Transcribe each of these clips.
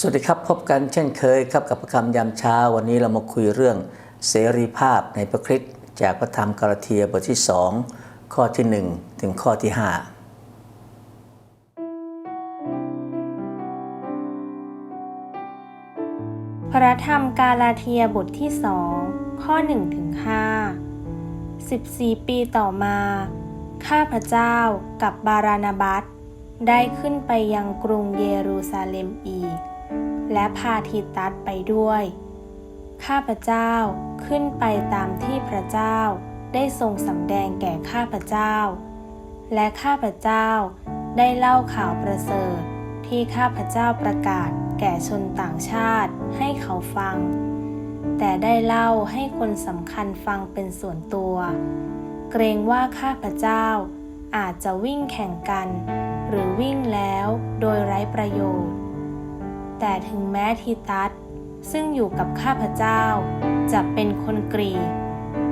สวัสดีครับพบกันเช่นเคยครับกับประคำยามเช้าวันนี้เรามาคุยเรื่องเสรีภาพในพระคริสต์จากพระธรรมกาลาเทียบทที่ 2 ข้อที่ 1 ถึงข้อที่ 5 พระธรรมกาลาเทียบทที่สองข้อ1ถึง5 14 ปีต่อมา ข้าพเจ้ากับบารานาบัสได้ขึ้นไปยังกรุงเยรูซาเล็มอีก และพาทิตัสไปด้วย ข้าพเจ้าขึ้นไปตามที่พระเจ้าได้ทรงสำแดงแก่ข้าพเจ้า และข้าพเจ้าได้เล่าข่าวประเสริฐที่ข้าพเจ้าประกาศแก่ชนต่างชาติให้เขาฟัง แต่ได้เล่าให้คนสำคัญฟังเป็นส่วนตัว เกรงว่าข้าพเจ้าอาจจะวิ่งแข่งกัน หรือวิ่งแล้วโดยไร้ประโยชน์ แต่ถึงแม้ทีตัสซึ่งอยู่กับข้าพเจ้า จะเป็นคนกรีก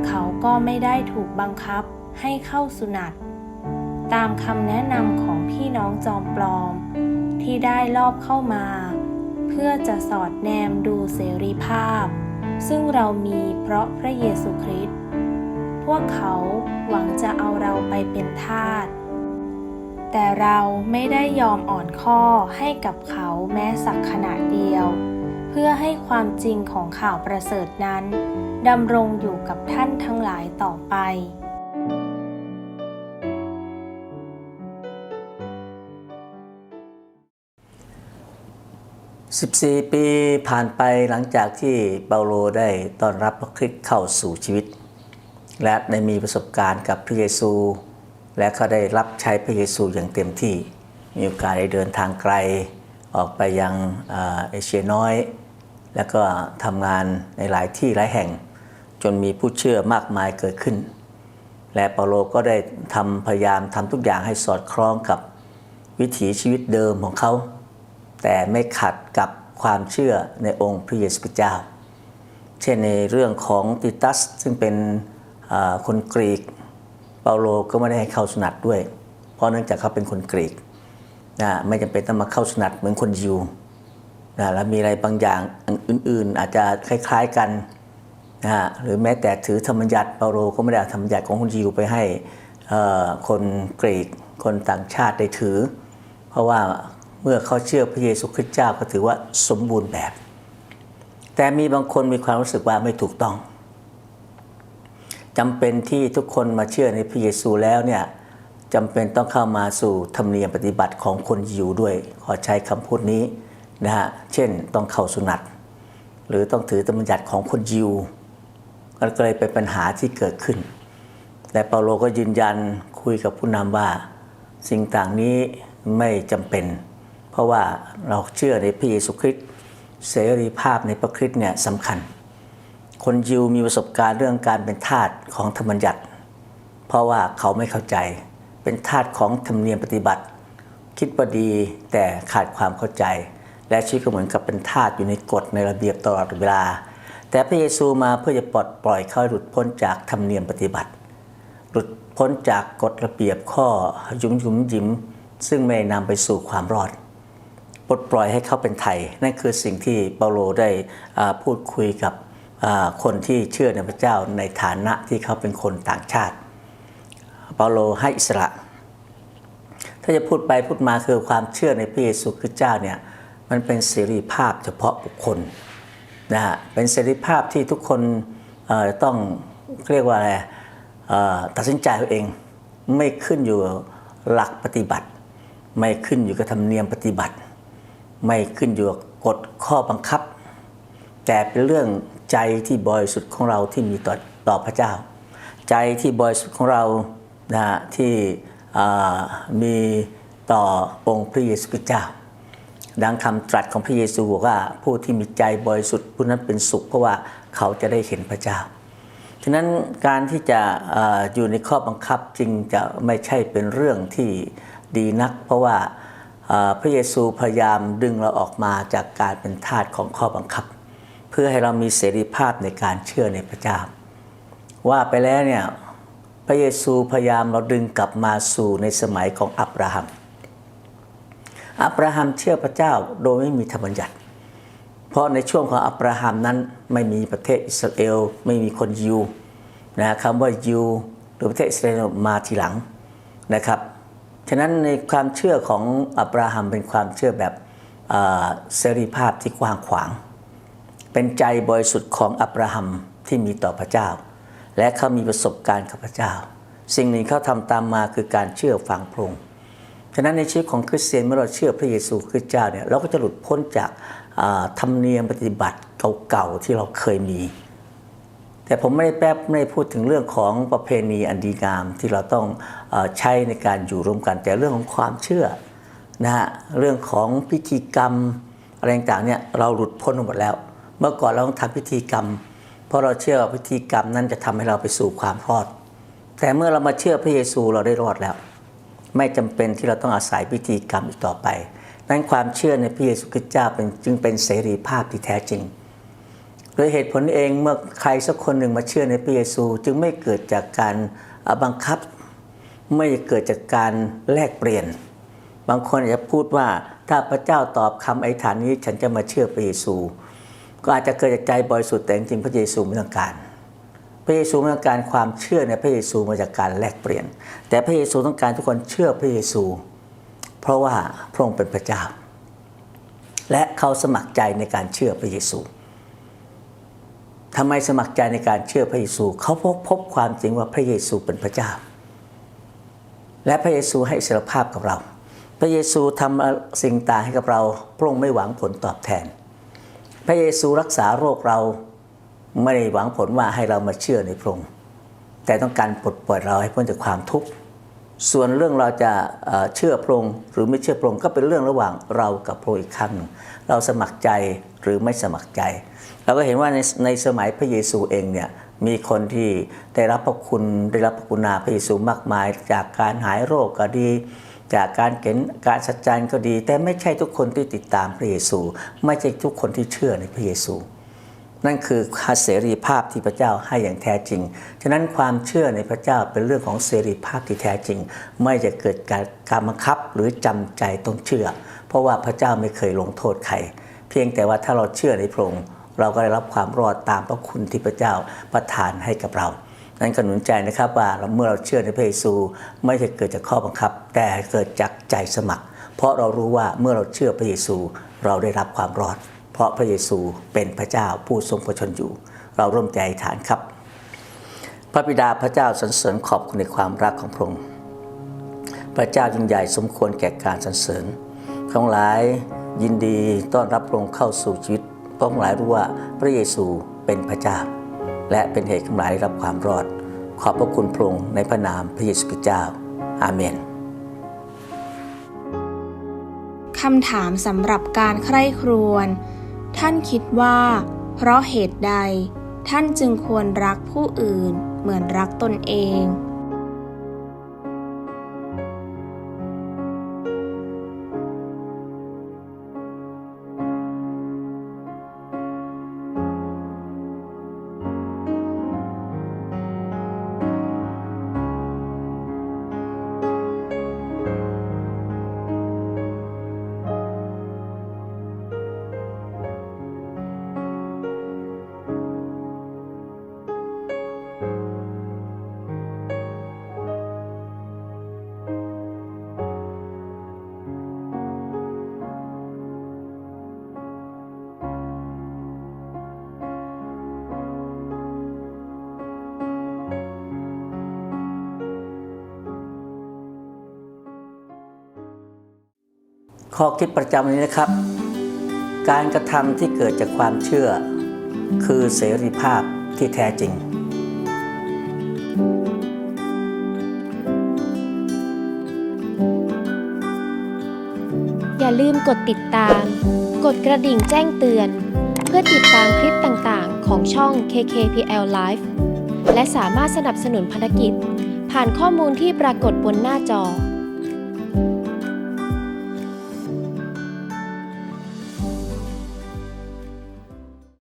เขาก็ไม่ได้ถูกบังคับให้เข้าสุนัตตามคำแนะนำของพี่น้องจอมปลอม ที่ได้ลอบเข้ามา เพื่อจะสอดแนมดูเสรีภาพ ซึ่งเรามีเพราะพระเยซูคริสต์พวกเขาหวังจะเอาเราไปเป็นทาส แต่เราไม่ได้ยอมอ่อนข้อให้กับเขาแม้สักขณะเดียว เพื่อให้ความจริงของข่าวประเสริฐนั้นดำรงอยู่กับท่านทั้งหลายต่อไป14 ปีผ่านไปหลังจากที่เปาโลได้ต้อนรับพระคริสต์เข้าสู่ชีวิต และได้มีประสบการณ์กับพระเยซู และเขาได้รับใช้พระเยซูอย่างเต็มที่ มีโอกาสได้เดินทางไกลออกไปยังเอเชียน้อย แล้วก็ทำงานในหลายที่หลายแห่ง จนมีผู้เชื่อมากมายเกิดขึ้น และเปาโลก็ได้ทำพยายามทำทุกอย่างให้สอดคล้องกับวิถีชีวิตเดิมของเขา แต่ไม่ขัดกับความเชื่อในองค์พระเยซูเจ้า เช่นในเรื่องของติตัสซึ่งเป็นคนกรีก เปาโลก็ไม่ได้ให้เข้าสนัดด้วย เพราะเนื่องจากเขาเป็นคนกรีกนะไม่จำเป็นต้องมาเข้าสนัดเหมือนคนยิวนะแล้วมีอะไรบางอย่างอื่น ๆ อาจจะคล้าย ๆกันนะฮะหรือแม้แต่ถือธรรมยัติเปาโลก็ไม่ได้ธรรมยัติของคนยิวไปให้คนกรีกคนต่างชาติได้ถือ เพราะว่าเมื่อเขาเชื่อพระเยซูคริสต์เจ้าก็ถือว่าสมบูรณ์แบบ แต่มีบางคนมีความรู้สึกว่าไม่ถูกต้อง จำเป็นที่ทุกคนมาเชื่อในพระเยซูแล้วเนี่ยจำเป็นต้องเข้ามาสู่ธรรมเนียมปฏิบัติของคนยิวด้วย ขอใช้คำพูดนี้นะฮะเช่นต้องเข้าสุนัตหรือต้องถือธรรมยัติของคนยิวก็เลยเป็นปัญหาที่เกิดขึ้น แต่เปาโลก็ยืนยันคุยกับผู้นำว่า สิ่งต่างนี้ไม่จำเป็น เพราะว่าเราเชื่อในพระเยซูคริสต์เสรีภาพในพระคริสต์เนี่ยสำคัญ คนยิวมีประสบการณ์เรื่องการเป็นทาสของธรรมัญญัติ เพราะว่าเขาไม่เข้าใจเป็นทาสของธรรมเนียมปฏิบัติ คิดว่าดีแต่ขาดความเข้าใจ และชีวิตก็เหมือนกับเป็นทาสอยู่ในกฎในระเบียบตลอดเวลา แต่พระเยซูมาเพื่อจะปลดปล่อยเขาหลุดพ้นจากธรรมเนียมปฏิบัติ หลุดพ้นจากกฎระเบียบข้อยุ้มยุ้มยิ้มซึ่งไม่นำไปสู่ความรอดปลดปล่อยให้เขาเป็นไทย นั่นคือสิ่งที่เปาโลได้พูดคุยกับ คนที่เชื่อในพระเจ้าในฐานะที่เขาเป็นคนต่างชาติ เปาโลให้อิสระ ถ้าจะพูดไปพูดมาคือความเชื่อในพระเยซูคริสต์เจ้าเนี่ยมันเป็นเสรีภาพเฉพาะบุคคลนะฮะเป็นเสรีภาพที่ทุกคนต้องเรียกว่าอะไรตัดสินใจเอาเองไม่ขึ้นอยู่หลักปฏิบัติ ไม่ขึ้นอยู่กับธรรมเนียมปฏิบัติ ไม่ขึ้นอยู่กับกฎข้อบังคับ แต่เป็นเรื่องใจที่บริสุทธิ์ของเราที่มีต่อต่อพระเจ้า ใจที่บริสุทธิ์ของเรานะที่มีต่อองค์พระเยซูคริสต์เจ้า ดังคำตรัสของพระเยซูบอกว่าผู้ที่มีใจบริสุทธิ์ผู้นั้นเป็นสุขเพราะว่าเขาจะได้เห็นพระเจ้าฉะนั้นการที่จะออยู่ในข้อบังคับจึงจะไม่ใช่เป็นเรื่องที่ดีนัก เพราะว่าพระเยซูพยายามดึงเราออกมาจากการเป็นทาสของข้อบังคับ เพื่อให้เรามีเสรีภาพในการเชื่อในพระเจ้า ว่าไปแล้วเนี่ยพระเยซูพยายามเราดึงกลับมาสู่ในสมัยของอับราฮัม อับราฮัมเชื่อพระเจ้าโดยไม่มีธรรมบัญญัติ เพราะในช่วงของอับราฮัมนั้นไม่มีประเทศอิสราเอล ไม่มีคนยิวนะคำว่ายิวหรือประเทศอิสราเอลมาทีหลังนะครับ ฉะนั้นในความเชื่อของอับราฮัมเป็นความเชื่อแบบเอ่อเสรีภาพที่กว้างขวาง เป็นใจบริสุทธิ์ของอับราฮัมที่มีต่อพระเจ้า และเขามีประสบการณ์กับพระเจ้า สิ่งหนึ่งเขาทำตามมาคือการเชื่อฟังพระองค์ฉะนั้นในชีวิตของคริสเตียนเมื่อเราเชื่อพระเยซูคริสต์เจ้าเนี่ยเราก็จะหลุดพ้นจากธรรมเนียมปฏิบัติเก่าๆที่เราเคยมี แต่ผมไม่ได้แป๊บไม่ได้พูดถึงเรื่องของประเพณีอันดีงามที่เราต้องอใช้ในการอยู่ร่วมกัน แต่เรื่องของความเชื่อนะฮะเรื่องของพิธีกรรมอะไรต่างเนี่ยเราหลุดพ้นหมดแล้ว เมื่อก่อนเราต้องทำพิธีกรรม เพราะเราเชื่อว่าพิธีกรรมนั้นจะทำให้เราไปสู่ความรอด แต่เมื่อเรามาเชื่อพระเยซูเราได้รอดแล้ว ไม่จำเป็นที่เราต้องอาศัยพิธีกรรมอีกต่อไป นั้นความเชื่อในพระเยซูคริสต์เจ้าเป็นจึงเป็นเสรีภาพที่แท้จริงโดยเหตุผลเองเมื่อใครสักคนหนึ่งมาเชื่อในพระเยซูจึงไม่เกิดจากการบังคับ ไม่เกิดจากการแลกเปลี่ยน บางคนอาจจะพูดว่าถ้าพระเจ้าตอบคำอธิษฐานนี้ฉันจะมาเชื่อพระเยซู ก็อาจจะเกิดจากใจบริสุทธิ์แต่จริงพระเยซูไม่ต้องการ พระเยซูไม่ต้องการความเชื่อในพระเยซูมาจากการแลกเปลี่ยน แต่พระเยซูต้องการทุกคนเชื่อพระเยซู เพราะว่าพระองค์เป็นพระเจ้า และเขาสมัครใจในการเชื่อพระเยซูทำไมสมัครใจในการเชื่อพระเยซู เขาพบพบความจริงว่าพระเยซูเป็นพระเจ้า และพระเยซูให้อิสรภาพกับเรา พระเยซูทำสิ่งต่างให้กับเราพระองค์ไม่หวังผลตอบแทน พระเยซูรักษาโรคเราไม่ได้หวังผลว่าให้เรามาเชื่อในพระองค์แต่ต้องการปลดปล่อยเราให้พ้นจากความทุกข์ส่วนเรื่องเราจะเชื่อพระองค์หรือไม่เชื่อพระองค์ก็เป็นเรื่องระหว่างเรากับพระองค์อีกครั้งหนึ่งเราสมัครใจหรือไม่สมัครใจ เราก็เห็นว่าในในสมัยพระเยซูเองเนี่ยมีคนที่ได้รับพระคุณได้รับพระกุณาพระเยซูมากมาย จากการหายโรคก็ดี จากการเห็นการสัจจานก็ดี แต่ไม่ใช่ทุกคนที่ติดตามพระเยซู ไม่ใช่ทุกคนที่เชื่อในพระเยซู นั่นคือเสรีภาพที่พระเจ้าให้อย่างแท้จริง ฉะนั้นความเชื่อในพระเจ้าเป็นเรื่องของเสรีภาพที่แท้จริง ไม่จะเกิดการการบังคับหรือจำใจต้องเชื่อ เพราะว่าพระเจ้าไม่เคยลงโทษใคร เพียงแต่ว่าถ้าเราเชื่อในพระองค์เราก็ได้รับความรอดตามพระคุณที่พระเจ้าประทานให้กับเรา นั้นก็หนุนใจนะครับว่าเมื่อเราเชื่อในพระเยซู ไม่ใช่เกิดจากข้อบังคับ แต่เกิดจากใจสมัคร เพราะเรารู้ว่าเมื่อเราเชื่อพระเยซูเราได้รับความรอด เพราะพระเยซูเป็นพระเจ้าผู้ทรงพระชนอยู่ เราร่วมใจฐานครับ พระบิดาพระเจ้าสรรเสริญขอบคุณในความรักของพระองค์พระเจ้ายิ่งใหญ่สมควรแก่การสรรเสริญทั้งหลายยินดีต้อนรับพระองค์เข้าสู่ชีวิตเพราะทั้งหลายรู้ว่าพระเยซูเป็นพระเจ้า และเป็นเหตุทั้งหลายได้รับความรอด ขอบพระคุณพระองค์ในพระนามพระเยซูคริสต์เจ้า อาเมนคำถามสำหรับการใคร่ครวญท่านคิดว่า เพราะเหตุใด ท่านจึงควรรักผู้อื่นเหมือนรักตนเอง ข้อคิดประจำวันนี้นะครับ การกระทำที่เกิดจากความเชื่อ คือเสรีภาพที่แท้จริง อย่าลืมกดติดตาม กดกระดิ่งแจ้งเตือน เพื่อติดตามคลิปต่างๆ ของช่อง KKPL Live และสามารถสนับสนุนภารกิจ ผ่านข้อมูลที่ปรากฏบนหน้าจอ